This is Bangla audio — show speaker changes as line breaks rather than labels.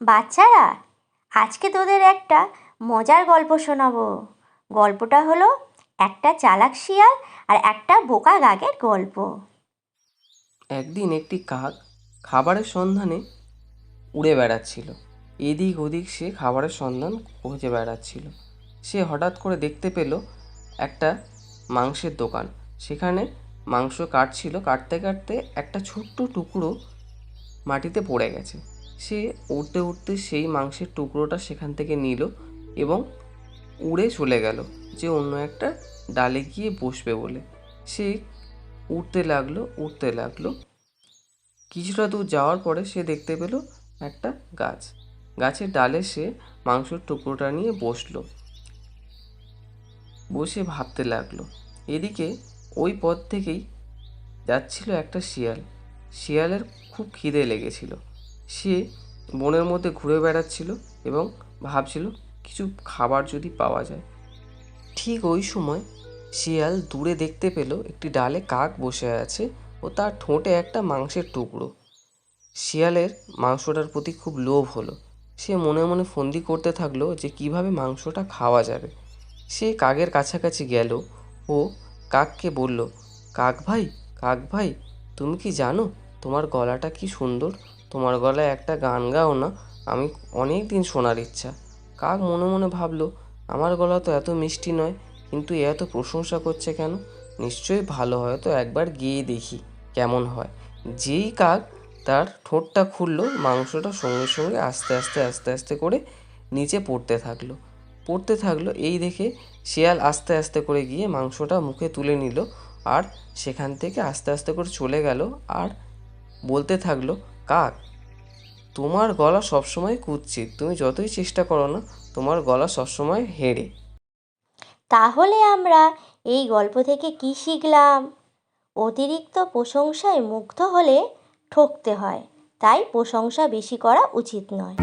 বাচ্চারা, আজকে তোদের একটা মজার গল্প শোনাবো। গল্পটা হলো একটা চালাক শিয়াল আর একটা বোকা গাগের গল্প।
একদিন একটি কাক খাবারের সন্ধানে উড়ে বেড়াচ্ছিল। এদিক ওদিক সে খাবারের সন্ধান খুঁজে বেড়াচ্ছিল। সে হঠাৎ করে দেখতে পেল একটা মাংসের দোকান। সেখানে মাংস কাটছিল, কাটতে কাটতে একটা ছোট্ট টুকরো মাটিতে পড়ে গেছে। সে উড়তে উড়তে সেই মাংসের টুকরোটা সেখান থেকে নিল এবং উড়ে চলে গেল যে অন্য একটা ডালে গিয়ে বসবে বলে। সে উড়তে লাগল উড়তে লাগল। কিছুটা দূর যাওয়ার পরে সে দেখতে পেল একটা গাছ। গাছের ডালে সে মাংসের টুকরোটা নিয়ে বসল। বসে ভাবতে লাগল। এদিকে ওই পথ থেকেই যাচ্ছিল একটা শিয়াল। শিয়ালের খুব খিদে লেগেছিল। সে বনের মধ্যে ঘুরে বেড়াচ্ছিল এবং ভাবছিল কিছু খাবার যদি পাওয়া যায়। ঠিক ওই সময় শিয়াল দূরে দেখতে পেল একটি ডালে কাক বসে আছে ও তার ঠোঁটে একটা মাংসের টুকরো। শিয়ালের মাংসটার প্রতি খুব লোভ হলো। সে মনে মনে ফন্দি করতে থাকল যে কীভাবে মাংসটা খাওয়া যাবে। সে কাকের কাছাকাছি গেল ও কাককে বলল, কাক ভাই কাক ভাই, তুমি কি জানো তোমার গলাটা কি সুন্দর? তোমার গলায় একটা গান গাও না, আমি অনেক দিন শোনার ইচ্ছা। কাক মনে মনে ভাবলো, আমার গলা তো এত মিষ্টি নয়, কিন্তু এ এত প্রশংসা করছে কেন? নিশ্চয়ই ভালো হয়তো একবার গিয়ে দেখি কেমন হয়। যেই কাক তার ঠোঁটটা খুললো, মাংসটা সঙ্গে সঙ্গে আস্তে আস্তে আস্তে আস্তে করে নিচে পড়তে থাকল। পড়তে থাকল, এই দেখে শিয়াল আস্তে আস্তে করে গিয়ে মাংসটা মুখে তুলে নিল, আর সেখান থেকে আস্তে আস্তে করে চলে গেল, আর বলতে থাকল কাক? তোমার গলা সবসময় কুৎসিত। তুমি যতই চেষ্টা করো না, তোমার গলা সবসময় হেঁড়ে।
তাহলে আমরা এই গল্প থেকে কি শিখলাম? অতিরিক্ত প্রশংসায় মুগ্ধ হলে ঠকতে হয়, তাই প্রশংসা বেশি করা উচিত নয়।